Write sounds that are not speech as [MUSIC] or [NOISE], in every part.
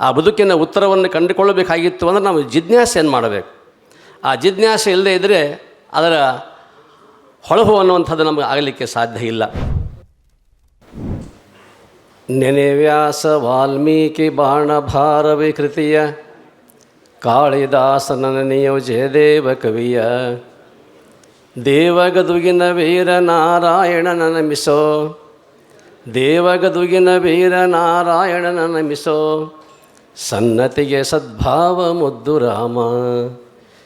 ಆ ಬದುಕಿನ ಉತ್ತರವನ್ನು ಕಂಡುಕೊಳ್ಳಬೇಕಾಗಿತ್ತು ಅಂದರೆ ನಾವು ಜಿಜ್ಞಾಸೆಯನ್ನು ಮಾಡಬೇಕು? ಆ ಜಿಜ್ಞಾಸೆ ಇಲ್ಲದೆ ಇದ್ದರೆ ಅದರ ಹೊಳಹು ಅನ್ನುವಂಥದ್ದು ನಮಗೆ ಆಗಲಿಕ್ಕೆ ಸಾಧ್ಯ ಇಲ್ಲ. ನೆನೆ ವ್ಯಾಸ ವಾಲ್ಮೀಕಿ ಬಾಣಭಾರ ವಿಕೃತಿಯ ಕಾಳಿದಾಸನ ನಿಯೋಜಯ ಜಯದೇವ ಕವಿಯ ದೇವಗದುಗಿನ ವೀರ ನಾರಾಯಣನ ನಮಿಸೋ, ದೇವಗದುಗಿನ ವೀರ ನಾರಾಯಣನ ನಮಿಸೋ ಸನ್ನತಿಗೆ ಸದ್ಭಾವ ಮುದ್ದು ರಾಮ.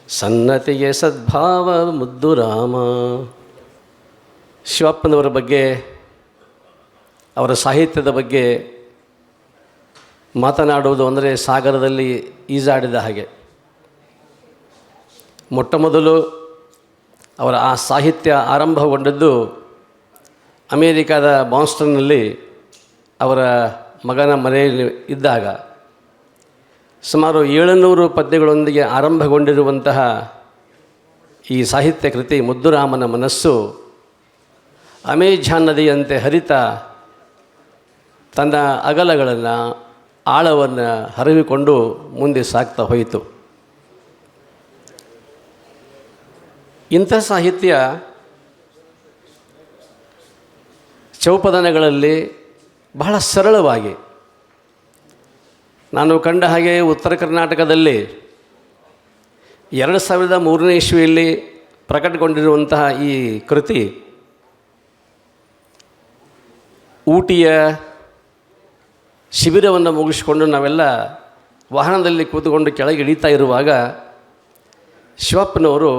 ಸನ್ನತಿಗೆ ಸದ್ಭಾವ ಮುದ್ದು ರಾಮ. ಶಿವಪ್ಪನವರ ಬಗ್ಗೆ, ಅವರ ಸಾಹಿತ್ಯದ ಬಗ್ಗೆ ಮಾತನಾಡುವುದು ಅಂದರೆ ಸಾಗರದಲ್ಲಿ ಈಜಾಡಿದ ಹಾಗೆ. ಮೊಟ್ಟ ಮೊದಲು ಅವರ ಆ ಸಾಹಿತ್ಯ ಆರಂಭಗೊಂಡದ್ದು ಅಮೇರಿಕಾದ ಬಾನ್ಸ್ಟನ್ನಲ್ಲಿ ಅವರ ಮಗನ ಮನೆಯಲ್ಲಿ ಇದ್ದಾಗ. ಸುಮಾರು ಏಳುನೂರು ಪದ್ಯಗಳೊಂದಿಗೆ ಆರಂಭಗೊಂಡಿರುವಂತಹ ಈ ಸಾಹಿತ್ಯ ಕೃತಿ ಮುದ್ದುರಾಮನ ಮನಸ್ಸು, ಅಮೇಜಾನ್ ನದಿಯಂತೆ ಹರಿತ ತನ್ನ ಅಗಲಗಳನ್ನು, ಆಳವನ್ನು ಹರಿವಿಕೊಂಡು ಮುಂದೆ ಸಾಗ್ತಾ ಹೋಯಿತು. ಇಂಥ ಸಾಹಿತ್ಯ ಚೌಪದನಗಳಲ್ಲಿ ಬಹಳ ಸರಳವಾಗಿ ನಾನು ಕಂಡ ಹಾಗೆ ಉತ್ತರ ಕರ್ನಾಟಕದಲ್ಲಿ ಎರಡು ಸಾವಿರದ ಮೂರನೇ ಇಸ್ವಿಯಲ್ಲಿ ಪ್ರಕಟಗೊಂಡಿರುವಂತಹ ಈ ಕೃತಿ, ಊಟಿಯ ಶಿಬಿರವನ್ನು ಮುಗಿಸಿಕೊಂಡು ನಾವೆಲ್ಲ ವಾಹನದಲ್ಲಿ ಕೂತುಕೊಂಡು ಕೆಳಗೆ ಇಳಿತಾ ಇರುವಾಗ ಶಿವಪ್ಪನವರು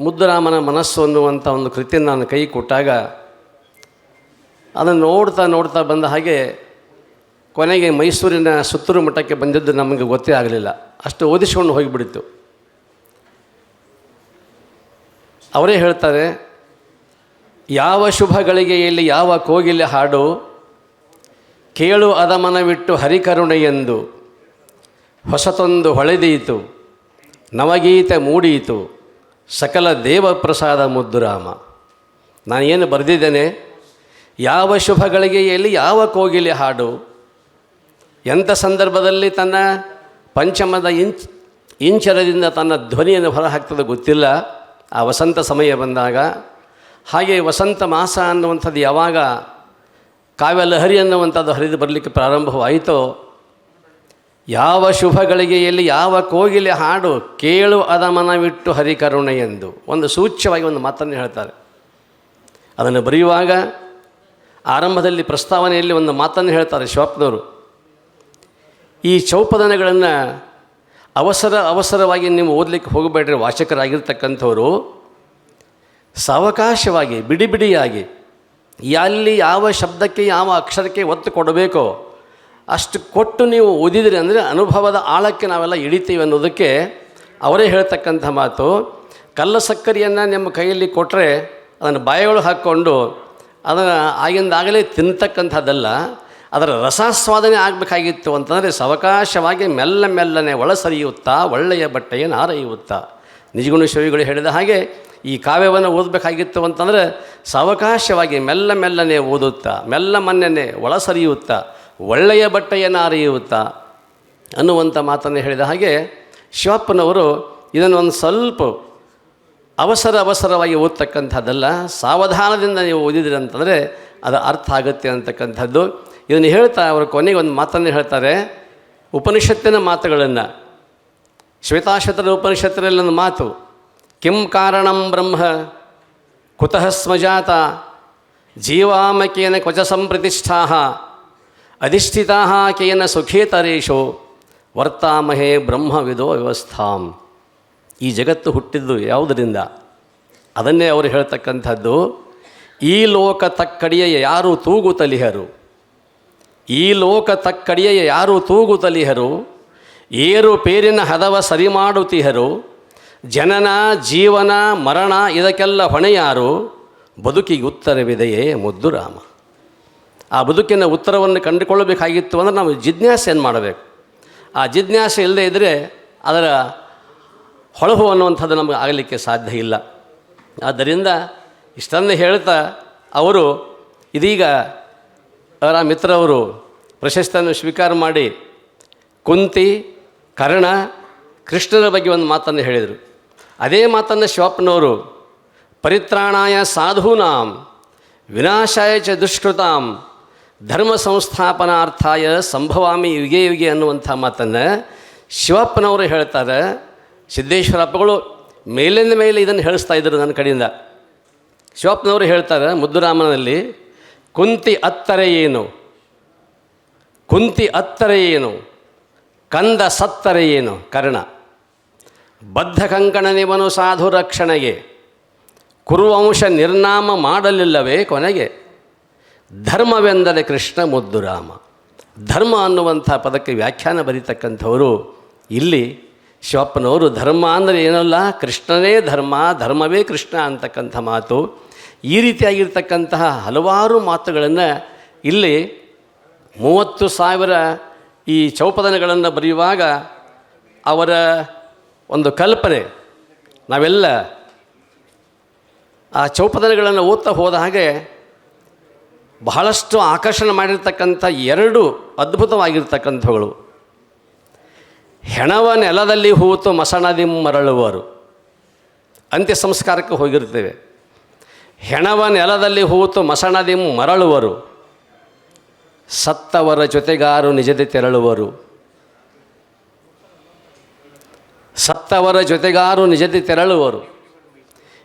ಮುದ್ದರಾಮನ ಮನಸ್ಸು ಅನ್ನುವಂಥ ಒಂದು ಕೃತಿಯನ್ನು ನಾನು ಕೈ ಕೊಟ್ಟಾಗ ಅದನ್ನು ನೋಡ್ತಾ ನೋಡ್ತಾ ಬಂದ ಹಾಗೆ ಕೊನೆಗೆ ಮೈಸೂರಿನ ಸುತ್ತೂರು ಮಠಕ್ಕೆ ಬಂದಿದ್ದು ನಮಗೆ ಗೊತ್ತೇ ಆಗಲಿಲ್ಲ. ಅಷ್ಟು ಓದಿಸಿಕೊಂಡು ಹೋಗಿಬಿಡಿತ್ತು. ಅವರೇ ಹೇಳ್ತಾರೆ, ಯಾವ ಶುಭ ಗಳಿಗೆಯಲ್ಲಿ ಯಾವ ಕೋಗಿಲೆ ಹಾಡು, ಕೇಳು ಅದಮನವಿಟ್ಟು ಹರಿಕರುಣೆಯೆಂದು ಹೊಸತೊಂದು ಹೊಳೆದೀತು, ನವಗೀತೆ ಮೂಡಿಯಿತು ಸಕಲ ದೇವಪ್ರಸಾದ ಮುದ್ದುರಾಮ. ನಾನು ಏನು ಬರೆದಿದ್ದೇನೆ? ಯಾವ ಶುಭಗಳಿಗೆ ಎಲ್ಲಿ ಯಾವ ಕೋಗಿಲೆ ಹಾಡು ಎಂಥ ಸಂದರ್ಭದಲ್ಲಿ ತನ್ನ ಪಂಚಮದ ಇಂಚ್ ಇಂಚರದಿಂದ ತನ್ನ ಧ್ವನಿಯನ್ನು ಹೊರಹಾಕ್ತದೆ ಗೊತ್ತಿಲ್ಲ. ಆ ವಸಂತ ಸಮಯ ಬಂದಾಗ ಹಾಗೆ ವಸಂತ ಮಾಸ ಅನ್ನುವಂಥದ್ದು ಯಾವಾಗ ಕಾವ್ಯಲಹರಿ ಅನ್ನುವಂಥದ್ದು ಹರಿದು ಬರಲಿಕ್ಕೆ ಪ್ರಾರಂಭವಾಯಿತೋ, ಯಾವ ಶುಭ ಗಳಿಗೆಯಲ್ಲಿ ಯಾವ ಕೋಗಿಲೆ ಹಾಡು ಕೇಳು ಅದಮನವಿಟ್ಟು ಹರಿಕರುಣೆ ಎಂದು ಒಂದು ಸೂಚ್ಯವಾಗಿ ಒಂದು ಮಾತನ್ನು ಹೇಳ್ತಾರೆ. ಅದನ್ನು ಬರೆಯುವಾಗ ಆರಂಭದಲ್ಲಿ ಪ್ರಸ್ತಾವನೆಯಲ್ಲಿ ಒಂದು ಮಾತನ್ನು ಹೇಳ್ತಾರೆ ಶಿವಪ್ಪನವರು ಈ ಚೌಪದನಗಳನ್ನು ಅವಸರ ಅವಸರವಾಗಿ ನೀವು ಓದಲಿಕ್ಕೆ ಹೋಗಬೇಡ್ರಿ, ವಾಚಕರಾಗಿರ್ತಕ್ಕಂಥವರು. ಸಾವಕಾಶವಾಗಿ ಬಿಡಿ ಬಿಡಿಯಾಗಿ ಎಲ್ಲಿ ಯಾವ ಶಬ್ದಕ್ಕೆ, ಯಾವ ಅಕ್ಷರಕ್ಕೆ ಒತ್ತು ಕೊಡಬೇಕೋ ಅಷ್ಟು ಕೊಟ್ಟು ನೀವು ಓದಿದಿರಿ ಅಂದರೆ ಅನುಭವದ ಆಳಕ್ಕೆ ನಾವೆಲ್ಲ ಇಳಿತೀವಿ ಅನ್ನೋದಕ್ಕೆ ಅವರೇ ಹೇಳ್ತಕ್ಕಂಥ ಮಾತು. ಕಲ್ಲ ಸಕ್ಕರೆಯನ್ನು ನಿಮ್ಮ ಕೈಯಲ್ಲಿ ಕೊಟ್ಟರೆ ಅದನ್ನು ಬಾಯಿಗಳು ಹಾಕ್ಕೊಂಡು ಅದನ್ನು ಆಗಿಂದಾಗಲೇ ತಿಂತಕ್ಕಂಥದ್ದಲ್ಲ. ಅದರ ರಸಾಸ್ವಾದನೆ ಆಗಬೇಕಾಗಿತ್ತು ಅಂತಂದರೆ ಸಾವಕಾಶವಾಗಿ ಮೆಲ್ಲ ಮೆಲ್ಲನೆ ಒಳಸರಿಯುತ್ತಾ ಒಳ್ಳೆಯ ಬಟ್ಟೆಯನ್ನು ಬಟ್ಟೆಯ ನಿಜಗುಣ ಶಿವಿಗಳು ಹೇಳಿದ ಹಾಗೆ ಈ ಕಾವ್ಯವನ್ನು ಓದಬೇಕಾಗಿತ್ತು ಅಂತಂದರೆ ಸಾವಕಾಶವಾಗಿ ಮೆಲ್ಲ ಮೆಲ್ಲನೆ ಓದುತ್ತಾ, ಮೆಲ್ಲ ಮನ್ನೆನೆ ಒಳಸರಿಯುತ್ತಾ ಒಳ್ಳೆಯ ಬಟ್ಟೆಯನ್ನು ಅರಿಯುತ್ತಾ ಅನ್ನುವಂಥ ಮಾತನ್ನು ಹೇಳಿದ ಹಾಗೆ ಶಿವಪ್ಪನವರು ಇದನ್ನು ಒಂದು ಸ್ವಲ್ಪ ಅವಸರ ಅವಸರವಾಗಿ ಓದ್ತಕ್ಕಂಥದ್ದಲ್ಲ, ಸಾವಧಾನದಿಂದ ನೀವು ಓದಿದಿರಿ ಅಂತಂದರೆ ಅದು ಅರ್ಥ ಆಗುತ್ತೆ ಅಂತಕ್ಕಂಥದ್ದು. ಇದನ್ನು ಹೇಳ್ತಾ ಅವರು ಕೊನೆಗೆ ಒಂದು ಮಾತನ್ನು ಹೇಳ್ತಾರೆ, ಉಪನಿಷತ್ತಿನ ಮಾತುಗಳನ್ನು. ಶ್ವೇತಾಶ್ವತರ ಉಪನಿಷತ್ತಿನಲ್ಲಿ ಒಂದು ಮಾತು, ಕಿಂ ಕಾರಣಂ ಬ್ರಹ್ಮ, ಕುತಃ ಸ್ಮಜಾತ, ಜೀವಾಮಕೇನ ಕ್ವಚ ಸಂಪ್ರತಿಷ್ಠಾ ಅಧಿಷ್ಠಿತಾ ಕೇನ ಸುಖೇತರೇಶೋ, ವರ್ತಾಮಹೇ ಬ್ರಹ್ಮವಿದೋ ವ್ಯವಸ್ಥಾಂ. ಈ ಜಗತ್ತು ಹುಟ್ಟಿದ್ದು ಯಾವುದರಿಂದ? ಅದನ್ನೇ ಅವರು ಹೇಳ್ತಕ್ಕಂಥದ್ದು, ಈ ಲೋಕ ತಕ್ಕಡಿಯ ಯಾರು ತೂಗುತಲಿಹರು ಈ ಲೋಕ ತಕ್ಕಡಿಯ ಯಾರು ತೂಗುತಲಿಹರು? ಏರು ಪೇರಿನ ಹದವ ಸರಿ ಮಾಡುತ್ತಿಹರು ಜನನ, ಜೀವನ, ಮರಣ ಇದಕ್ಕೆಲ್ಲ ಹೊಣೆಯಾರು? ಬದುಕಿಗೆ ಉತ್ತರವಿದೆಯೇ ಮುದ್ದು ರಾಮ? ಆ ಬದುಕಿನ ಉತ್ತರವನ್ನು ಕಂಡುಕೊಳ್ಳಬೇಕಾಗಿತ್ತು ಅಂದರೆ ನಾವು ಜಿಜ್ಞಾಸೆಯನ್ನು ಮಾಡಬೇಕು? ಆ ಜಿಜ್ಞಾಸೆ ಇಲ್ಲದೆ ಇದ್ದರೆ ಅದರ ಹೊಳಹು ಅನ್ನುವಂಥದ್ದು ನಮಗೆ ಆಗಲಿಕ್ಕೆ ಸಾಧ್ಯ ಇಲ್ಲ. ಆದ್ದರಿಂದ ಇಷ್ಟನ್ನು ಹೇಳ್ತಾ ಅವರು ಇದೀಗ ಅವರ ಮಿತ್ರವರು ಪ್ರಶಸ್ತಿಯನ್ನು ಸ್ವೀಕಾರ ಮಾಡಿ ಕುಂತಿ, ಕರ್ಣ ಕೃಷ್ಣನ ಬಗ್ಗೆ ಒಂದು ಮಾತನ್ನು ಹೇಳಿದರು. ಅದೇ ಮಾತನ್ನು ಶಿವಪ್ಪನವರು, ಪರಿತ್ರಾಣಾಯ ಸಾಧೂನಾಂ, ವಿನಾಶಾಯ ಚ ದುಷ್ಕೃತಾಂ, ಧರ್ಮ ಸಂಸ್ಥಾಪನಾರ್ಥಾಯ ಸಂಭವಾಮಿ ಯುಗೆ ಯುಗೆ ಅನ್ನುವಂಥ ಮಾತನ್ನು ಶಿವಪ್ಪನವರು ಹೇಳ್ತಾರೆ. ಸಿದ್ದೇಶ್ವರಪ್ಪಗಳು ಮೇಲಿಂದ ಮೇಲೆ ಇದನ್ನು ಹೇಳಿಸ್ತಾ ಇದ್ದರು ನನ್ನ ಕಡೆಯಿಂದ. ಶಿವಪ್ಪನವರು ಹೇಳ್ತಾರೆ ಮುದ್ದುರಾಮನಲ್ಲಿ ಕುಂತಿ ಅತ್ತರೆ ಏನು? ಕುಂತಿ ಅತ್ತರೆ ಏನು? ಕಂದ ಸತ್ತರೆ ಏನು? ಕರ್ಣ. ಬದ್ಧ ಕಂಕಣನಿವನು ಸಾಧು ರಕ್ಷಣೆಗೆ. ಕುರುವಂಶ ನಿರ್ನಾಮ ಮಾಡಲಿಲ್ಲವೇ ಕೊನೆಗೆ? ಧರ್ಮವೆಂದರೆ ಕೃಷ್ಣ ಮುದ್ದುರಾಮ ಧರ್ಮ ಅನ್ನುವಂಥ ಪದಕ್ಕೆ ವ್ಯಾಖ್ಯಾನ ಬರೀತಕ್ಕಂಥವರು ಇಲ್ಲಿ ಶಿವಪ್ಪನವರು ಧರ್ಮ ಅಂದರೆ ಏನಲ್ಲ ಕೃಷ್ಣನೇ ಧರ್ಮ, ಧರ್ಮವೇ ಕೃಷ್ಣ ಅಂತಕ್ಕಂಥ ಮಾತು. ಈ ರೀತಿಯಾಗಿರ್ತಕ್ಕಂತಹ ಹಲವಾರು ಮಾತುಗಳನ್ನು ಇಲ್ಲಿ ಮೂವತ್ತು ಸಾವಿರ ಈ ಚೌಪದನಗಳನ್ನು ಬರೆಯುವಾಗ ಅವರ ಒಂದು ಕಲ್ಪನೆ. ನಾವೆಲ್ಲ ಆ ಚೌಪದನಗಳನ್ನು ಓದ್ತಾ ಹೋದ ಹಾಗೆ ಬಹಳಷ್ಟು ಆಕರ್ಷಣೆ ಮಾಡಿರ್ತಕ್ಕಂಥ ಎರಡು ಅದ್ಭುತವಾಗಿರ್ತಕ್ಕಂಥವುಗಳು. ಹೆಣವ ನೆಲದಲ್ಲಿ ಹೂತು ಮಸಣದಿ ಮರಳುವರು. ಅಂತ್ಯ ಸಂಸ್ಕಾರಕ್ಕೆ ಹೋಗಿರ್ತೇವೆ. ಹೆಣವ ನೆಲದಲ್ಲಿ ಹೂತು ಮಸಣದಿ ಮರಳುವರು. ಸತ್ತವರ ಜೊತೆಗಾರು ನಿಜದೆ ತೆರಳುವರು. ಸತ್ತವರ ಜೊತೆಗಾರು ನಿಜತೆ ತೆರಳುವರು.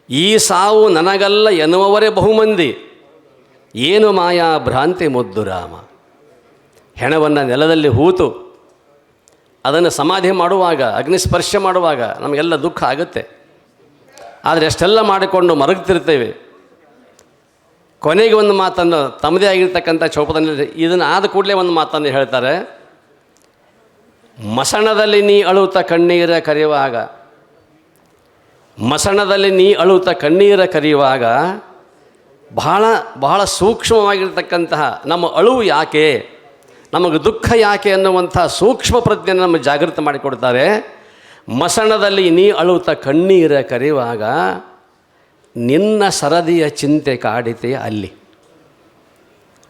ಈ ಸಾವು ನನಗಲ್ಲ ಎನ್ನುವವರೇ ಬಹುಮಂದಿ. ಏನು ಮಾಯಾ ಭ್ರಾಂತಿ ಮುದ್ದುರಾಮ ಹೆಣವನ್ನು ನೆಲದಲ್ಲಿ ಹೂತು ಅದನ್ನು ಸಮಾಧಿ ಮಾಡುವಾಗ, ಅಗ್ನಿಸ್ಪರ್ಶ ಮಾಡುವಾಗ ನಮಗೆಲ್ಲ ದುಃಖ ಆಗುತ್ತೆ. ಆದರೆ ಅಷ್ಟೆಲ್ಲ ಮಾಡಿಕೊಂಡು ಮರಗ್ತಿರ್ತೇವೆ. ಕೊನೆಗೆ ಒಂದು ಮಾತನ್ನು, ತಮ್ಮದೇ ಆಗಿರ್ತಕ್ಕಂಥ ಚೌಪದಲ್ಲಿ ಇದನ್ನು ಆದ ಕೂಡಲೇ ಒಂದು ಮಾತನ್ನು ಹೇಳ್ತಾರೆ. ಮಸಣದಲ್ಲಿ ನೀ ಅಳುತ್ತ ಕಣ್ಣೀರ ಕರೆಯುವಾಗ, ಮಸಣದಲ್ಲಿ ನೀ ಅಳುತ್ತ ಕಣ್ಣೀರ ಕರೆಯುವಾಗ, ಬಹಳ ಬಹಳ ಸೂಕ್ಷ್ಮವಾಗಿರ್ತಕ್ಕಂತಹ ನಮ್ಮ ಅಳುವು ಯಾಕೆ, ನಮಗೆ ದುಃಖ ಯಾಕೆ ಅನ್ನುವಂಥ ಸೂಕ್ಷ್ಮ ಪ್ರಜ್ಞೆಯನ್ನು ನಮ್ಮ ಜಾಗೃತ ಮಾಡಿಕೊಡ್ತಾರೆ. ಮಸಣದಲ್ಲಿ ನೀ ಅಳುತ್ತ ಕಣ್ಣೀರ ಕರೆಯುವಾಗ ನಿನ್ನ ಸರದಿಯ ಚಿಂತೆ ಕಾಡಿತೆಯ ಅಲ್ಲಿ.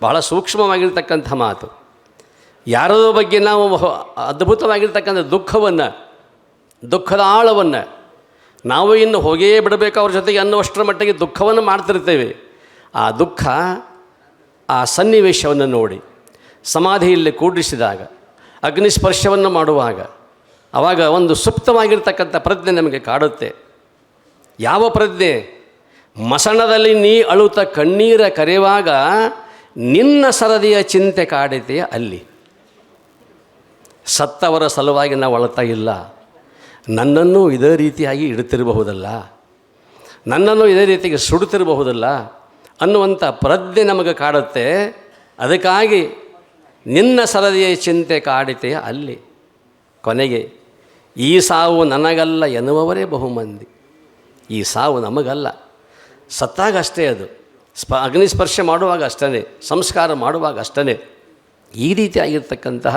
ಬಹಳ ಸೂಕ್ಷ್ಮವಾಗಿರ್ತಕ್ಕಂಥ ಮಾತು. ಯಾರೋ ಬಗ್ಗೆ ನಾವು ಅದ್ಭುತವಾಗಿರ್ತಕ್ಕಂಥ ದುಃಖವನ್ನು, ದುಃಖದ ಆಳವನ್ನು, ನಾವು ಇನ್ನು ಹೊಗೆಯೇ ಬಿಡಬೇಕು ಅವ್ರ ಜೊತೆಗೆ ಅನ್ನುವಷ್ಟರ ಮಟ್ಟಿಗೆ ದುಃಖವನ್ನು ಮಾಡ್ತಿರ್ತೇವೆ. ಆ ದುಃಖ ಆ ಸನ್ನಿವೇಶವನ್ನು ನೋಡಿ, ಸಮಾಧಿಯಲ್ಲಿ ಕೂಡಿಸಿದಾಗ, ಅಗ್ನಿಸ್ಪರ್ಶವನ್ನು ಮಾಡುವಾಗ ಆವಾಗ ಒಂದು ಸುಪ್ತವಾಗಿರ್ತಕ್ಕಂಥ ಪ್ರಜ್ಞೆ ನಮಗೆ ಕಾಡುತ್ತೆ. ಯಾವ ಪ್ರಜ್ಞೆ? ಮಸಣದಲ್ಲಿ ನೀ ಅಳುತ್ತ ಕಣ್ಣೀರ ಕರೆಯುವಾಗ ನಿನ್ನ ಸರದಿಯ ಚಿಂತೆ ಕಾಡಿದೆಯ ಅಲ್ಲಿ. ಸತ್ತವರ ಸಲುವಾಗಿ ನಾವು ಅಳ್ತಾ ಇಲ್ಲ. ನನ್ನನ್ನು ಇದೇ ರೀತಿಯಾಗಿ ಇಡುತ್ತಿರಬಹುದಲ್ಲ? ನನ್ನನ್ನು ಇದೇ ರೀತಿಗೆ ಸುಡುತ್ತಿರಬಹುದಲ್ಲ? ಅನ್ನುವಂಥ ಪ್ರಜ್ಞೆ ನಮಗೆ ಕಾಡುತ್ತೆ. ಅದಕ್ಕಾಗಿ ನಿನ್ನ ಸರದಿಯ ಚಿಂತೆ ಕಾಡಿತೆಯ ಅಲ್ಲಿ. ಕೊನೆಗೆ, ಈ ಸಾವು ನನಗಲ್ಲ ಎನ್ನುವವರೇ ಬಹುಮಂದಿ. ಈ ಸಾವು ನಮಗಲ್ಲ. ಸತ್ತಾಗ ಅಷ್ಟೇ ಅದು. ಸ್ಪ ಅಗ್ನಿಸ್ಪರ್ಶ ಮಾಡುವಾಗ ಅಷ್ಟೇ ಸಂಸ್ಕಾರ ಮಾಡುವಾಗ ಅಷ್ಟೇ ಈ ರೀತಿಯಾಗಿರ್ತಕ್ಕಂತಹ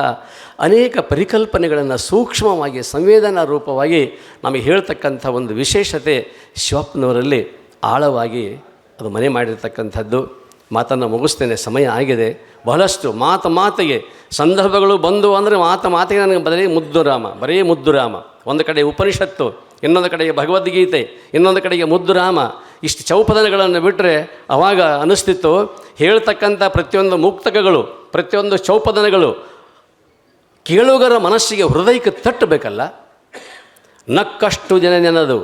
ಅನೇಕ ಪರಿಕಲ್ಪನೆಗಳನ್ನು ಸೂಕ್ಷ್ಮವಾಗಿ, ಸಂವೇದನಾ ರೂಪವಾಗಿ ನಮಗೆ ಹೇಳ್ತಕ್ಕಂಥ ಒಂದು ವಿಶೇಷತೆ ಶಿವಪ್ಪನವರಲ್ಲಿ ಆಳವಾಗಿ ಅದು ಮನೆ ಮಾಡಿರ್ತಕ್ಕಂಥದ್ದು. ಮಾತನ್ನು ಮುಗಿಸ್ತೇನೆ, ಸಮಯ ಆಗಿದೆ. ಬಹಳಷ್ಟು ಮಾತು ಮಾತಿಗೆ ಸಂದರ್ಭಗಳು ಬಂದು ಅಂದರೆ ಮಾತು ಮಾತಿಗೆ ನನಗೆ ಬರೀ ಮುದ್ದುರಾಮ ಬರೀ ಮುದ್ದುರಾಮ. ಒಂದು ಕಡೆ ಉಪನಿಷತ್ತು, ಇನ್ನೊಂದು ಕಡೆಗೆ ಭಗವದ್ಗೀತೆ, ಇನ್ನೊಂದು ಕಡೆಗೆ ಮುದ್ದುರಾಮ. ಇಷ್ಟು ಚೌಪದನಗಳನ್ನು ಬಿಟ್ಟರೆ ಅವಾಗ ಅನಿಸ್ತಿತ್ತು. ಹೇಳ್ತಕ್ಕಂಥ ಪ್ರತಿಯೊಂದು ಮುಕ್ತಕಗಳು, ಪ್ರತಿಯೊಂದು ಚೌಪದನಗಳು ಕೇಳುಗರ ಮನಸ್ಸಿಗೆ ಹೃದಯಕ್ಕೆ ತಟ್ಟಬೇಕಲ್ಲ. ನಕ್ಕಷ್ಟು ಜನ ನೆನದು,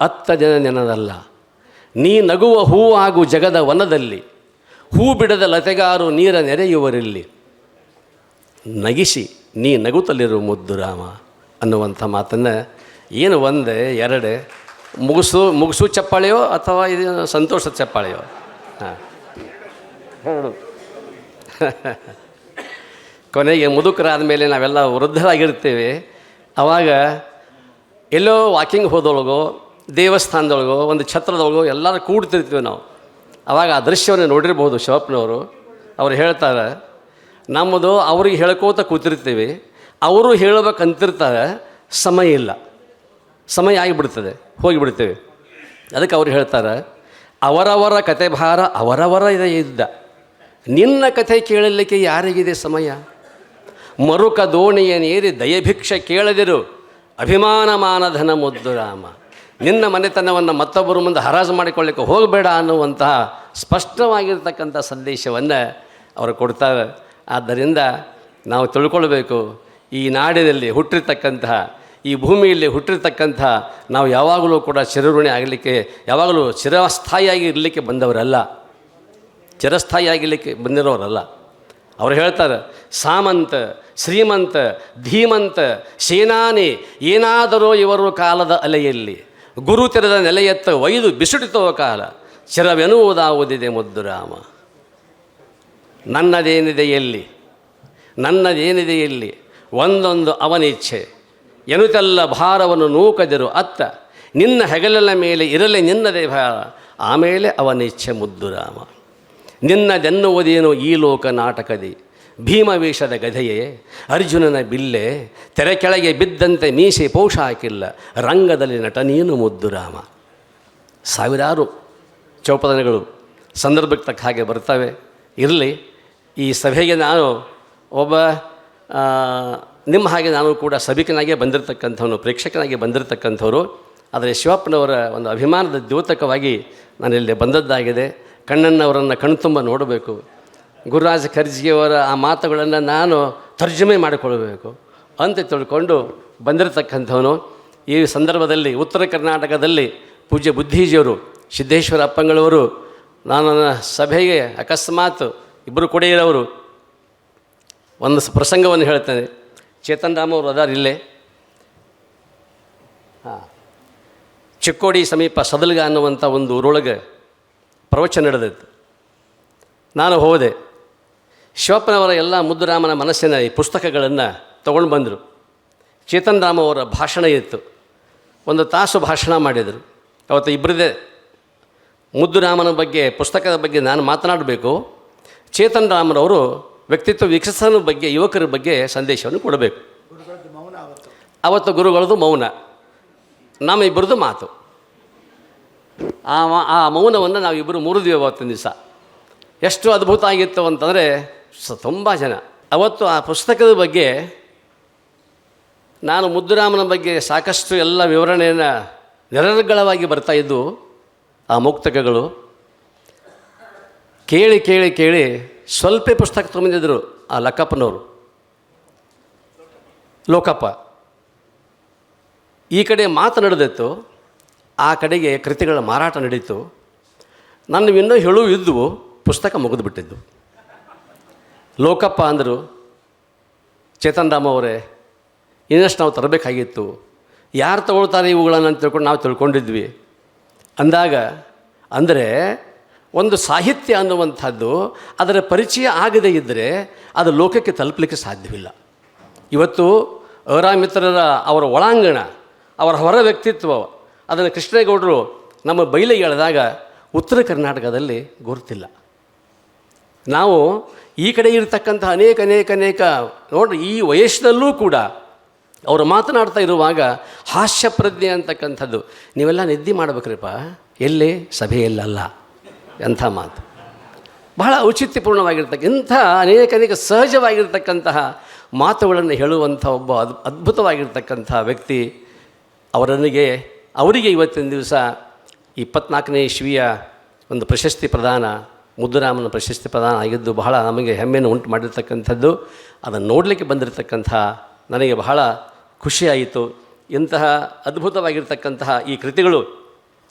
ಅತ್ತ ಜನ ನೆನದಲ್ಲ. ನೀ ನಗುವ ಹೂ ಹಾಗೂ ಜಗದ ವನದಲ್ಲಿ, ಹೂ ಬಿಡದ ಲತೆಗಾರು ನೀರ ನೆರೆಯುವರಿಲ್ಲಿ. ನಗಿಸಿ, ನೀ ನಗುತ್ತಲಿರು ಮುದ್ದು ರಾಮ ಅನ್ನುವಂಥ ಮಾತನ್ನು ಏನು ಒಂದೇ, ಎರಡೇ ಮುಗಿಸು ಮುಗಿಸು ಚಪ್ಪಾಳೆಯೋ ಅಥವಾ ಇದು ಸಂತೋಷದ ಚಪ್ಪಾಳೆಯೋ? ಹಾಂ. ಹೇಳು. [LAUGHS] ಕೊನೆಗೆ ಮುದುಕರಾದ ಮೇಲೆ ನಾವೆಲ್ಲ ವೃದ್ಧರಾಗಿರ್ತೇವೆ ಆವಾಗ ಎಲ್ಲೋ ವಾಕಿಂಗ್ ಹೋದೊಳಗೋ ದೇವಸ್ಥಾನದೊಳಗೋ ಒಂದು ಛತ್ರದೊಳಗೋ ಎಲ್ಲರೂ ಕೂಡ್ತಿರ್ತೀವಿ ನಾವು. ಆವಾಗ ಆ ದೃಶ್ಯವನ್ನು ನೋಡಿರ್ಬೋದು ಶಿವಪ್ಪನವರು. ಅವ್ರು ಹೇಳ್ತಾರೆ ನಮ್ಮದು ಅವ್ರಿಗೆ ಹೇಳ್ಕೋತ ಕೂತಿರ್ತೀವಿ. ಅವರು ಹೇಳಬೇಕಂತಿರ್ತಾರೆ ಸಮಯ ಇಲ್ಲ. ಸಮಯ ಆಗಿಬಿಡ್ತದೆ, ಹೋಗಿಬಿಡ್ತೇವೆ. ಅದಕ್ಕೆ ಅವ್ರು ಹೇಳ್ತಾರೆ, ಅವರವರ ಕತೆ ಭಾರ ಅವರವರ ಇದೆ ಇದ್ದ ನಿನ್ನ ಕಥೆ ಕೇಳಲಿಕ್ಕೆ ಯಾರಿಗಿದೆ ಸಮಯ? ಮರುಕ ದೋಣಿಯನೇರಿ ದಯಭಿಕ್ಷೆ ಕೇಳದಿರು. ಅಭಿಮಾನ ಮಾನಧನ ಮುದ್ದು ರಾಮ. ನಿನ್ನ ಮನೆತನವನ್ನು ಮತ್ತೊಬ್ಬರ ಮುಂದೆ ಹರಾಜು ಮಾಡಿಕೊಳ್ಳಿಕ್ಕೆ ಹೋಗಬೇಡ ಅನ್ನುವಂತಹ ಸ್ಪಷ್ಟವಾಗಿರ್ತಕ್ಕಂಥ ಸಂದೇಶವನ್ನು ಅವರು ಕೊಡ್ತಾರೆ. ಆದ್ದರಿಂದ ನಾವು ತಿಳ್ಕೊಳ್ಬೇಕು, ಈ ನಾಡಿನಲ್ಲಿ ಹುಟ್ಟಿರ್ತಕ್ಕಂತಹ ಈ ಭೂಮಿಯಲ್ಲಿ ಹುಟ್ಟಿರ್ತಕ್ಕಂಥ ನಾವು ಯಾವಾಗಲೂ ಕೂಡ ಚಿರಋಣಿ ಆಗಲಿಕ್ಕೆ, ಯಾವಾಗಲೂ ಚಿರಸ್ಥಾಯಿಯಾಗಿ ಇರಲಿಕ್ಕೆ ಬಂದವರಲ್ಲ. ಚಿರಸ್ಥಾಯಿಯಾಗಲಿಕ್ಕೆ ಬಂದಿರೋರಲ್ಲ. ಅವ್ರು ಹೇಳ್ತಾರೆ, ಸಾಮಂತ, ಶ್ರೀಮಂತ, ಧೀಮಂತ, ಸೇನಾನಿ, ಏನಾದರೂ ಇವರು ಕಾಲದ ಅಲೆಯಲ್ಲಿ, ಗುರು ತೆರೆದ ನೆಲೆಯತ್ತ ಒಯ್ದು ಬಿಸುಡಿತೋ ಕಾಲ ಚಿರವೆನುವುದಾವುದಿದೆ ಮುದ್ದುರಾಮ. ನನ್ನದೇನಿದೆ ಎಲ್ಲಿ? ನನ್ನದೇನಿದೆ ಎಲ್ಲಿ? ಒಂದೊಂದು ಅವನಿಚ್ಛೆ. ಎನುತೆಲ್ಲ ಭಾರವನ್ನು ನೂಕದಿರು ಅತ್ತ. ನಿನ್ನ ಹೆಗಲಿನ ಮೇಲೆ ಇರಲಿ ನಿನ್ನದೇ ಭಾರ. ಆಮೇಲೆ ಅವನಿಚ್ಛೆ ಮುದ್ದುರಾಮ ನಿನ್ನದೆನ್ನುವುದೇನು ಈ ಲೋಕ ನಾಟಕದಿ? ಭೀಮವೇಷದ ಗಧೆಯೇ ಅರ್ಜುನನ ಬಿಲ್ಲೆ? ತೆರೆ ಕೆಳಗೆ ಬಿದ್ದಂತೆ ಮೀಸೆ ಪೌಷ ಹಾಕಿಲ್ಲ. ರಂಗದಲ್ಲಿ ನಟನೀನು ಮುದ್ದುರಾಮ ಸಾವಿರಾರು ಚೌಪದನಗಳು ಸಂದರ್ಭಕ್ಕೆ ತಕ್ಕ ಹಾಗೆ ಬರ್ತವೆ. ಇರಲಿ, ಈ ಸಭೆಗೆ ನಾನು ಒಬ್ಬ ನಿಮ್ಮ ಹಾಗೆ ನಾನು ಕೂಡ ಸಭಿಕನಾಗೆ ಬಂದಿರತಕ್ಕಂಥವನು ಪ್ರೇಕ್ಷಕನಾಗಿ ಬಂದಿರತಕ್ಕಂಥವ್ರು, ಆದರೆ ಶಿವಪ್ಪನವರ ಒಂದು ಅಭಿಮಾನದ ದ್ಯೋತಕವಾಗಿ ನಾನಿಲ್ಲಿ ಬಂದದ್ದಾಗಿದೆ. ಕಣ್ಣನ್ನವರನ್ನು ಕಣ್ತುಂಬ ನೋಡಬೇಕು. ಗುರುರಾಜ ಖರ್ಜಿಯವರ ಆ ಮಾತುಗಳನ್ನು ನಾನು ತರ್ಜುಮೆ ಮಾಡಿಕೊಳ್ಬೇಕು ಅಂತ ತಿಳ್ಕೊಂಡು ಬಂದಿರತಕ್ಕಂಥವನು. ಈ ಸಂದರ್ಭದಲ್ಲಿ ಉತ್ತರ ಕರ್ನಾಟಕದಲ್ಲಿ ಪೂಜ್ಯ ಬುದ್ಧೀಜಿಯವರು, ಸಿದ್ದೇಶ್ವರ ಅಪ್ಪಂಗಳವರು ನಾನು ನನ್ನ ಸಭೆಗೆ ಅಕಸ್ಮಾತ್ ಇಬ್ಬರು ಕೂಡ ಇರೋರು. ಒಂದು ಪ್ರಸಂಗವನ್ನು ಹೇಳ್ತೇನೆ. ಚೇತನ್ ರಾಮ್ ಅವರು ಅದಾರ ಇಲ್ಲೇ. ಹಾಂ. ಚಿಕ್ಕೋಡಿ ಸಮೀಪ ಸದಲ್ಗ ಅನ್ನುವಂಥ ಒಂದು ಊರೊಳಗೆ ಪ್ರವಚನ ನಡೆದಿತ್ತು ನಾನು ಹೋದೆ. ಶಿವಪ್ಪನವರ ಎಲ್ಲ ಮುದ್ದುರಾಮನ ಮನಸ್ಸಿನ ಈ ಪುಸ್ತಕಗಳನ್ನು ತಗೊಂಡು ಬಂದರು. ಚೇತನ್ ರಾಮ್ ಅವರ ಭಾಷಣ ಇತ್ತು. ಒಂದು ತಾಸು ಭಾಷಣ ಮಾಡಿದರು. ಅವತ್ತು ಇಬ್ಬರದೇ ಮುದ್ದುರಾಮನ ಬಗ್ಗೆ, ಪುಸ್ತಕದ ಬಗ್ಗೆ ನಾನು ಮಾತನಾಡಬೇಕು. ಚೇತನ್ ರಾಮರವರು ವ್ಯಕ್ತಿತ್ವ ವಿಕಸನ ಬಗ್ಗೆ, ಯುವಕರ ಬಗ್ಗೆ ಸಂದೇಶವನ್ನು ಕೊಡಬೇಕು. ಅವತ್ತು ಗುರುಗಳದು ಮೌನ. ನಮ್ಮ ಇಬ್ಬರದು ಮಾತು. ಆ ಆ ಮೌನವನ್ನು ನಾವಿಬ್ಬರು ಮುರಿದ್ವಿ ಅವತ್ತಿನ ದಿವಸ. ಎಷ್ಟು ಅದ್ಭುತ ಆಗಿತ್ತು ಅಂತಂದರೆ, ಸ, ತುಂಬ ಜನ. ಅವತ್ತು ಆ ಪುಸ್ತಕದ ಬಗ್ಗೆ, ನಾನು ಮುದ್ದುರಾಮನ ಬಗ್ಗೆ ಸಾಕಷ್ಟು ಎಲ್ಲ ವಿವರಣೆಯನ್ನು ನಿರರ್ಗಳವಾಗಿ ಬರ್ತಾ ಇದ್ದು, ಆ ಮುಕ್ತಕಗಳು, ಕೇಳಿ ಕೇಳಿ ಕೇಳಿ ಸ್ವಲ್ಪ ಪುಸ್ತಕ ತೊಗೊಂಡಿದ್ದರು ಆ ಲಕ್ಕಪ್ಪನವರು. ಲೋಕಪ್ಪ. ಈ ಕಡೆ ಮಾತು ನಡೆದಿತ್ತು, ಆ ಕಡೆಗೆ ಕೃತಿಗಳ ಮಾರಾಟ ನಡೀತು. ನನ್ನ ಇನ್ನೂ ಹೇಳು ಇದ್ದವು ಪುಸ್ತಕ ಮುಗಿದು ಬಿಟ್ಟಿದ್ದು ಲೋಕಪ್ಪ ಅಂದರು, ಚೇತನ್ ರಾಮ್ ಅವರೇ, ಇನ್ನಷ್ಟು ನಾವು ತರಬೇಕಾಗಿತ್ತು. ಯಾರು ತಗೊಳ್ತಾರೆ ಇವುಗಳನ್ನು ತಿಳ್ಕೊಂಡು ನಾವು ತಿಳ್ಕೊಂಡಿದ್ವಿ. ಅಂದಾಗ, ಅಂದರೆ ಒಂದು ಸಾಹಿತ್ಯ ಅನ್ನುವಂಥದ್ದು ಅದರ ಪರಿಚಯ ಆಗದೇ ಇದ್ದರೆ ಅದು ಲೋಕಕ್ಕೆ ತಲುಪಲಿಕ್ಕೆ ಸಾಧ್ಯವಿಲ್ಲ. ಇವತ್ತು ಅರಾಮಿತ್ರರ ಅವರ ಒಳಾಂಗಣ, ಅವರ ಹೊರ ವ್ಯಕ್ತಿತ್ವ, ಅದನ್ನು ಕೃಷ್ಣೇಗೌಡರು ನಮ್ಮ ಬಯಲಿಗೆ ಎಳೆದಾಗ ಉತ್ತರ ಕರ್ನಾಟಕದಲ್ಲಿ ಗುರುತಿಲ್ಲ. ನಾವು ಈ ಕಡೆ ಇರತಕ್ಕಂಥ ಅನೇಕ ಅನೇಕ ಅನೇಕ ನೋಡ್ರಿ, ಈ ವಯಸ್ಸಿನಲ್ಲೂ ಕೂಡ ಅವರು ಮಾತನಾಡ್ತಾ ಇರುವಾಗ ಹಾಸ್ಯ ಪ್ರಜ್ಞೆ ಅಂತಕ್ಕಂಥದ್ದು. ನೀವೆಲ್ಲ ನಿದ್ದೆ ಮಾಡ್ಬೇಕ್ರಿಪ್ಪ. ಎಲ್ಲಿ? ಸಭೆಯಲ್ಲಲ್ಲ. ಎಂಥ ಮಾತು? ಬಹಳ ಔಚಿತ್ಯಪೂರ್ಣವಾಗಿರ್ತಕ್ಕ, ಇಂಥ ಅನೇಕ ಅನೇಕ ಸಹಜವಾಗಿರ್ತಕ್ಕಂತಹ ಮಾತುಗಳನ್ನು ಹೇಳುವಂಥ ಒಬ್ಬ ಅದ್, ಅದ್ಭುತವಾಗಿರ್ತಕ್ಕಂಥ ವ್ಯಕ್ತಿ ಅವರನಿಗೆ ಅವರಿಗೆ ಇವತ್ತಿನ ದಿವಸ ಇಪ್ಪತ್ನಾಲ್ಕನೇ ಇಶ್ವಿಯ ಒಂದು ಪ್ರಶಸ್ತಿ ಪ್ರದಾನ, ಮುದ್ದುರಾಮನ ಪ್ರಶಸ್ತಿ ಪ್ರದಾನ ಆಗಿದ್ದು ಬಹಳ ನಮಗೆ ಹೆಮ್ಮೆಯನ್ನು ಉಂಟು ಮಾಡಿರ್ತಕ್ಕಂಥದ್ದು. ಅದನ್ನು ನೋಡಲಿಕ್ಕೆ ಬಂದಿರತಕ್ಕಂಥ ನನಗೆ ಬಹಳ ಖುಷಿಯಾಯಿತು. ಇಂತಹ ಅದ್ಭುತವಾಗಿರ್ತಕ್ಕಂತಹ ಈ ಕೃತಿಗಳು,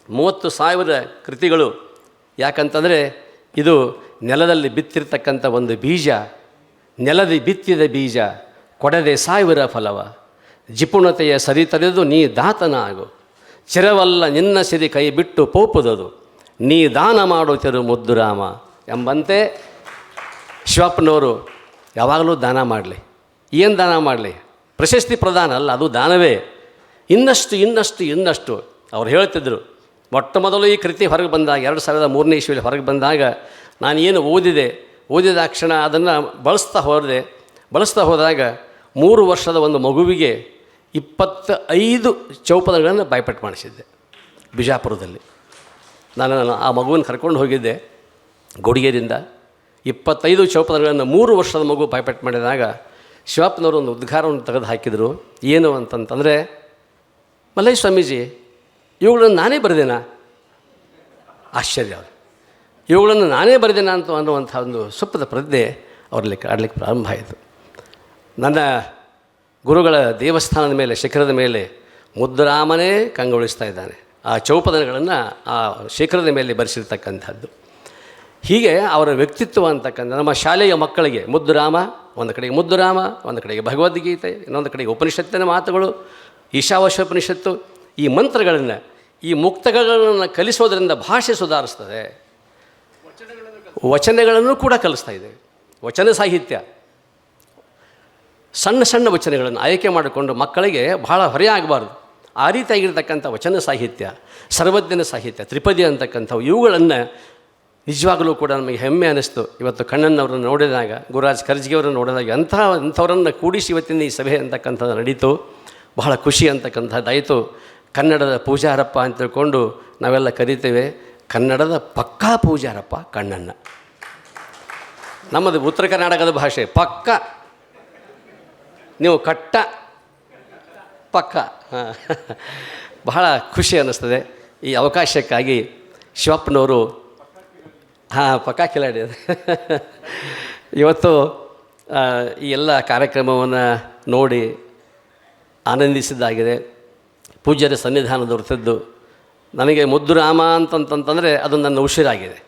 ಮೂವತ್ತು ಸಾವಿರ ಕೃತಿಗಳು ಯಾಕಂತಂದರೆ ಇದು ನೆಲದಲ್ಲಿ ಬಿತ್ತಿರ್ತಕ್ಕಂಥ ಒಂದು ಬೀಜ, ನೆಲದಿ ಬಿತ್ತಿದ ಬೀಜ, ಕೊಡದೆ ಸಾವಿರ ಫಲವ. ಜಿಪುಣತೆಯ ಸರಿ ತರೆದು ನೀ ದಾತನ ಆಗು. ಚಿರವಲ್ಲ ನಿನ್ನ ಸಿರಿ ಕೈ ಬಿಟ್ಟು ಪೋಪುದದು. ನೀ ದಾನ ಮಾಡುತ್ತಿರು ಮುದ್ದುರಾಮ ಎಂಬಂತೆ ಶಿವಪ್ಪನವರು ಯಾವಾಗಲೂ ದಾನ ಮಾಡಲಿ. ಏನು ದಾನ ಮಾಡಲಿ? ಪ್ರಶಸ್ತಿ ಪ್ರದಾನ ಅಲ್ಲ, ಅದು ದಾನವೇ. ಇನ್ನಷ್ಟು ಇನ್ನಷ್ಟು ಇನ್ನಷ್ಟು ಅವ್ರು ಹೇಳ್ತಿದ್ರು ಮೊಟ್ಟ ಮೊದಲು ಈ ಕೃತಿ ಹೊರಗೆ ಬಂದಾಗ, ಎರಡು ಸಾವಿರದ ಮೂರನೇ ಇಸ್ವಿಯಲ್ಲಿ ಹೊರಗೆ ಬಂದಾಗ ನಾನು ಏನು ಓದಿದೆ, ಓದಿದ ಕ್ಷಣ ಅದನ್ನು ಬಳಸ್ತಾ ಹೋದೆ. ಬಳಸ್ತಾ ಹೋದಾಗ ಮೂರು ವರ್ಷದ ಒಂದು ಮಗುವಿಗೆ ಇಪ್ಪತ್ತ ಐದು ಚೌಪದಗಳನ್ನು ಬಾಯ್ಪಟ್ಟು ಮಾಡಿಸಿದ್ದೆ ಬಿಜಾಪುರದಲ್ಲಿ. ನಾನು ನಾನು ಆ ಮಗುವನ್ನು ಕರ್ಕೊಂಡು ಹೋಗಿದ್ದೆ ಗೊಡಿಗೆರಿಂದ ಇಪ್ಪತ್ತೈದು ಚೌಪದಗಳನ್ನು ಮೂರು ವರ್ಷದ ಮಗು ಬಾಯ್ಪಟ್ಟು ಮಾಡಿದಾಗ ಶಿವಪ್ಪನವರು ಒಂದು ಉದ್ಘಾರವನ್ನು ತೆಗೆದು ಹಾಕಿದರು ಏನು ಅಂತಂತಂದರೆ, ಮಲ್ಲಯ್ಯ ಸ್ವಾಮೀಜಿ ಇವುಗಳನ್ನು ನಾನೇ ಬರೆದೇನಾ? ಆಶ್ಚರ್ಯ ಅವರು ಇವುಗಳನ್ನು ನಾನೇ ಬರೆದೇನ ಅಂತ ಅನ್ನುವಂಥ ಒಂದು ಸುಪ್ಪದ ಪ್ರಜ್ಞೆ ಅವರಲ್ಲಿ ಕಾಡಲಿಕ್ಕೆ ಪ್ರಾರಂಭ ಆಯಿತು. ನನ್ನ ಗುರುಗಳ ದೇವಸ್ಥಾನದ ಮೇಲೆ, ಶಿಖರದ ಮೇಲೆ ಮುದ್ದುರಾಮನೇ ಕಂಗೊಳಿಸ್ತಾ ಇದ್ದಾನೆ. ಆ ಚೌಪದನಗಳನ್ನು ಆ ಶಿಖರದ ಮೇಲೆ ಬರೆಸಿರ್ತಕ್ಕಂಥದ್ದು. ಹೀಗೆ ಅವರ ವ್ಯಕ್ತಿತ್ವ ಅಂತಕ್ಕಂಥ ನಮ್ಮ ಶಾಲೆಯ ಮಕ್ಕಳಿಗೆ ಮುದ್ದುರಾಮ ಒಂದು ಕಡೆಗೆ ಮುದ್ದುರಾಮ ಒಂದು ಕಡೆಗೆ ಭಗವದ್ಗೀತೆ, ಇನ್ನೊಂದು ಕಡೆಗೆ ಉಪನಿಷತ್ತಿನ ಮಾತುಗಳು ಈಶಾವಾಸ್ಯೋಪನಿಷತ್ತು ಈ ಮಂತ್ರಗಳನ್ನು, ಈ ಮುಕ್ತಗಳನ್ನು ಕಲಿಸೋದರಿಂದ ಭಾಷೆ ಸುಧಾರಿಸ್ತದೆ. ವಚನಗಳನ್ನು ಕೂಡ ಕಲಿಸ್ತಾ ಇದೆ. ವಚನ ಸಾಹಿತ್ಯ. ಸಣ್ಣ ಸಣ್ಣ ವಚನಗಳನ್ನು ಆಯ್ಕೆ ಮಾಡಿಕೊಂಡು ಮಕ್ಕಳಿಗೆ ಬಹಳ ಹೊರೆ ಆಗಬಾರ್ದು. ಆ ರೀತಿಯಾಗಿರ್ತಕ್ಕಂಥ ವಚನ ಸಾಹಿತ್ಯ, ಸರ್ವಜ್ಞನ ಸಾಹಿತ್ಯ, ತ್ರಿಪದಿ ಅಂತಕ್ಕಂಥವು ಇವುಗಳನ್ನು ನಿಜವಾಗಲೂ ಕೂಡ ನಮಗೆ ಹೆಮ್ಮೆ ಅನ್ನಿಸ್ತು ಇವತ್ತು ಕಣ್ಣನ್ನವರನ್ನು ನೋಡಿದಾಗ, ಗುರುರಾಜ್ ಖರ್ಜಿಗೆಯವರನ್ನು ನೋಡಿದಾಗ ಅಂತಹ ಅಂಥವರನ್ನು ಕೂಡಿಸಿ ಇವತ್ತಿನ ಈ ಸಭೆ ಅಂತಕ್ಕಂಥದ್ದು ನಡೀತು. ಬಹಳ ಖುಷಿ ಅಂತಕ್ಕಂಥದ್ದಾಯಿತು. ಕನ್ನಡದ ಪೂಜಾರಪ್ಪ ಅಂತ ತಿಳ್ಕೊಂಡು ನಾವೆಲ್ಲ ಕರಿತೇವೆ. ಕನ್ನಡದ ಪಕ್ಕಾ ಪೂಜಾರಪ್ಪ ಕಣ್ಣಣ್ಣ. ನಮ್ಮದು ಉತ್ತರ ಕರ್ನಾಟಕದ ಭಾಷೆ, ಪಕ್ಕ. ನೀವು ಕಟ್ಟ, ಪಕ್ಕ. ಬಹಳ ಖುಷಿ ಅನ್ನಿಸ್ತದೆ. ಈ ಅವಕಾಶಕ್ಕಾಗಿ ಶಿವಪ್ಪನವರು, ಹಾಂ, ಪಕ್ಕ ಕಿಲಾಡಿ. ಇವತ್ತು ಈ ಎಲ್ಲ ಕಾರ್ಯಕ್ರಮವನ್ನು ನೋಡಿ ಆನಂದಿಸಿದ್ದಾಗಿದೆ. ಪೂಜ್ಯರ ಸನ್ನಿಧಾನ ದೊರೆತದ್ದು ನನಗೆ ಮುದ್ದು ರಾಮ ಅಂತಂತಂತಂದರೆ ಅದು ನನ್ನ ಉಸಿರಾಗಿದೆ.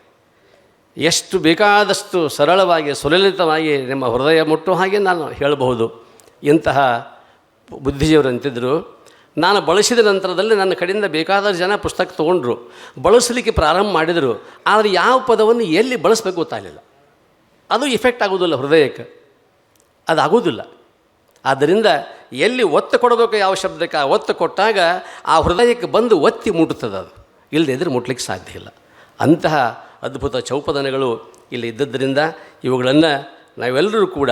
ಎಷ್ಟು ಬೇಕಾದಷ್ಟು ಸರಳವಾಗಿ, ಸುಲಲಿತವಾಗಿ ನಿಮ್ಮ ಹೃದಯ ಮುಟ್ಟು ಹಾಗೆ ನಾನು ಹೇಳಬಹುದು. ಇಂತಹ ಅಂತಿದ್ದರು ನಾನು ಬಳಸಿದ ನಂತರದಲ್ಲಿ ನನ್ನ ಕಡೆಯಿಂದ ಬೇಕಾದಷ್ಟು ಜನ ಪುಸ್ತಕ ತೊಗೊಂಡ್ರು. ಬಳಸಲಿಕ್ಕೆ ಪ್ರಾರಂಭ ಮಾಡಿದರು. ಆದರೆ ಯಾವ ಪದವನ್ನು ಎಲ್ಲಿ ಬಳಸಬೇಕು ಗೊತ್ತಾಗಲಿಲ್ಲ. ಅದು ಇಫೆಕ್ಟ್ ಆಗೋದಿಲ್ಲ ಹೃದಯಕ್ಕೆ. ಅದು ಆಗೋದಿಲ್ಲ ಆದ್ದರಿಂದ ಎಲ್ಲಿ ಒತ್ತು ಕೊಡಬೇಕು ಯಾವ ಶಬ್ದಕ್ಕೆ ಒತ್ತು ಕೊಟ್ಟಾಗ ಆ ಹೃದಯಕ್ಕೆ ಬಂದು ಒತ್ತಿ ಮುಟ್ಟುತ್ತದೆ ಅದು. ಇಲ್ಲದೆ ಇದ್ರೆ ಮುಟ್ಲಿಕ್ಕೆ ಸಾಧ್ಯ ಇಲ್ಲ. ಅಂತಹ ಅದ್ಭುತ ಚೌಪದನಗಳು ಇಲ್ಲಿ ಇದ್ದದ್ದರಿಂದ ಇವುಗಳನ್ನು ನಾವೆಲ್ಲರೂ ಕೂಡ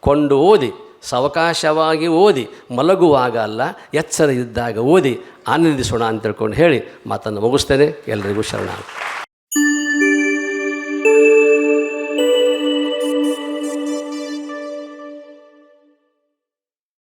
ಕೊಂಡು ಓದಿ, ಸಾವಕಾಶವಾಗಿ ಓದಿ, ಮಲಗುವಾಗ ಅಲ್ಲ ಎಚ್ಚರ ಇದ್ದಾಗ ಓದಿ ಆನಂದಿಸೋಣ ಅಂತ ತಿಳ್ಕೊಂಡು ಹೇಳಿ ಮಾತನ್ನು ಮುಗಿಸ್ತೇನೆ. ಎಲ್ಲರಿಗೂ ಶರಣ